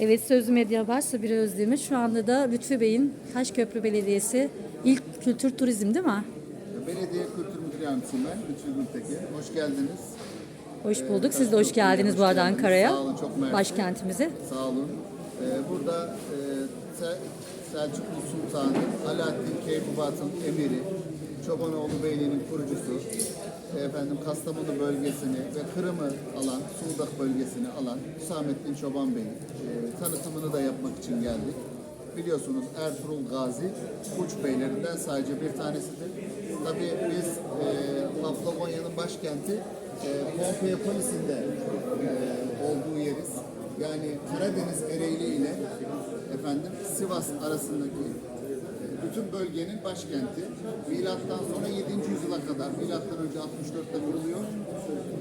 Evet Sözlü Medya Varsa bir Özdemir. Şu anda da Lütfü Bey'in Taşköprü Belediyesi ilk kültür turizm değil mi? Belediye Kültür Müdür Yardımcısıyım ben. Lütfü Gültekin. Hoş geldiniz. Hoş bulduk. Siz de hoş geldiniz bu arada. Ankara'ya. Sağ olun, çok mersi. Başkentimize. Sağ olun. Ee, burada e, Selçuklu Sultanı, Alaaddin Keykubat'ın emiri, Çobanoğlu Beyliği'nin kurucusu, efendim Kastamonu bölgesini ve Kırım'ı alan, Suğdak bölgesini alan Hüsamettin Çoban Bey'in e, tanıtımını da yapmak için geldik. Biliyorsunuz Ertuğrul Gazi Uç Beylerinden sadece bir tanesidir. Tabii biz e, Paplavonya'nın başkenti e, Pompeipolis'in de e, olduğu yeriz. Yani Karadeniz Ereğli ile efendim Sivas arasındaki e, bütün bölgenin başkenti. Milattan sonra 7. yüzyıla kadar, milattan önce 64'te kuruluyor.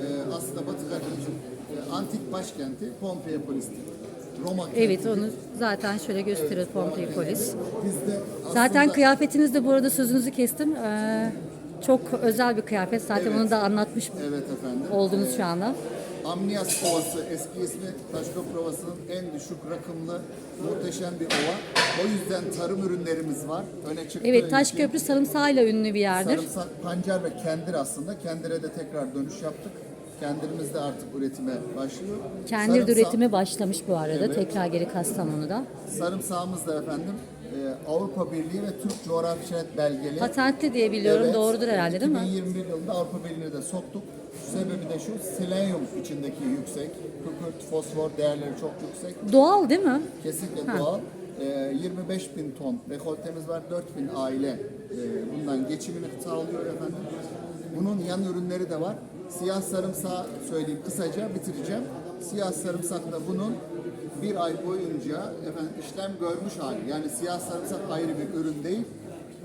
E, aslında Batı Karadeniz'in e, antik başkenti Pompeipolis'tir. Roma Evet onu zaten şöyle gösterir Pompeipolis. Bizde Zaten aslında- kıyafetiniz de bu arada sözünüzü kestim. Ee, çok özel bir kıyafet. Zaten Evet. onu da anlatmış Evet efendim. oldunuz şu anda. Amnias Ovası eski ismi Taşköprü Ovası'nın en düşük rakımlı muhteşem bir ova. O yüzden tarım ürünlerimiz var. Öne çıktığı Evet için Taşköprü sarımsağıyla ünlü bir yerdir. Sarımsak, pancar ve kendir aslında. Kendire de tekrar dönüş yaptık. Kendirimiz de artık üretime başlıyor. Kendir de Sarımsak- üretimi başlamış bu arada. Evet. Tekrar geri Kastamonu'da. Sarımsağımız da efendim e, Avrupa Birliği ve Türk Coğrafi İşaret Belgeli. Patentli diye biliyorum. Evet. Doğrudur herhalde değil mi? 2021 yılında Avrupa Birliği'ne de soktuk. Sebebi de şu, selenyum içindeki yüksek, kükürt, fosfor değerleri çok yüksek. Doğal değil mi? Kesinlikle Ha. doğal. Ee, 25 bin ton rekoltemiz var, 4 bin aile e, bundan geçimini sağlıyor efendim. Bunun yan ürünleri de var. Siyah sarımsağı söyleyeyim kısaca bitireceğim. Siyah sarımsak da bunun bir ay boyunca efendim işlem görmüş hali. Yani siyah sarımsak ayrı bir ürün değil.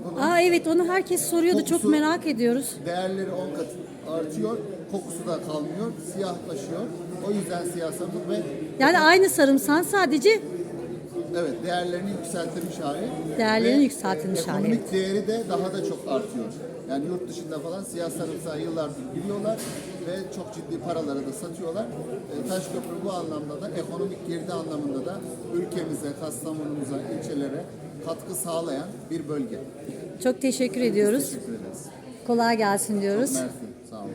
Bunun Aa evet onu herkes soruyordu. Çok Kokusu- merak ediyoruz. değerleri 10 kat artıyor, kokusu da kalmıyor, siyahlaşıyor. O yüzden siyah sarımsak ve Yani aynı sarımsağın sadece evet değerlerini yükseltilmiş hali. Değerlerini yükseltilmiş hali, Ekonomik değeri de daha da çok artıyor. Yani yurt dışında falan siyah sarımsağı yıllardır biliyorlar ve çok ciddi paralara da satıyorlar. E, Taşköprü bu anlamda da ekonomik girdi anlamında da ülkemize, Kastamonu'muza, ilçelere katkı sağlayan bir bölge. çok teşekkür ediyoruz. Teşekkür ederiz. Kolay gelsin diyoruz. Mersi, sağ olun.